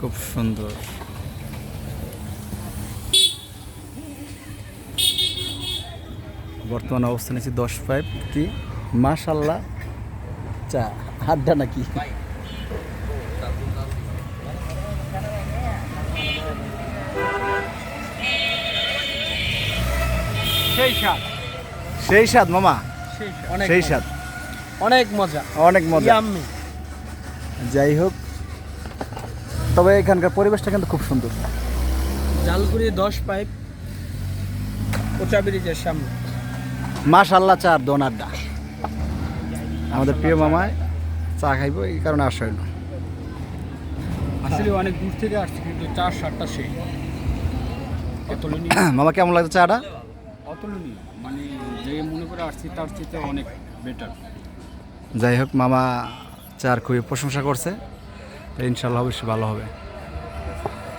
খুব সুন্দর। বর্তমান অবস্থান আছে দশ পাইপ কি? মাশাল্লাহ চা আড্ডা নাকি? সেই স্বাদ। সেই স্বাদ মামা? সেই স্বাদ। অনেক সেই মজা। অনেক মজা। অনেক মজা। ইয়াম্মি। যাই হোক তবে এখানকার পরিবেশটা কিন্তু খুব সুন্দর। জালগুড়ি দশ পাইপ কোচা ব্রিজের সামনে। মাশাল্লাহ চা আর দোন আড্ডা আমাদের প্রিয় মামায় চা খাইব এই কারণে আসা হইল। আসলে অনেক দূর থেকে আসছে কিন্তু চার সাতটা সেই। মামা কেমন লাগছে চাটা? অতুলনীয়। মানে যে মনে করে আসছি তার চেয়ে অনেক বেটার যাই হোক মামা চার খুবই প্রশংসা করছে। ইনশাল্লাহ অবশ্যই ভালো হবে।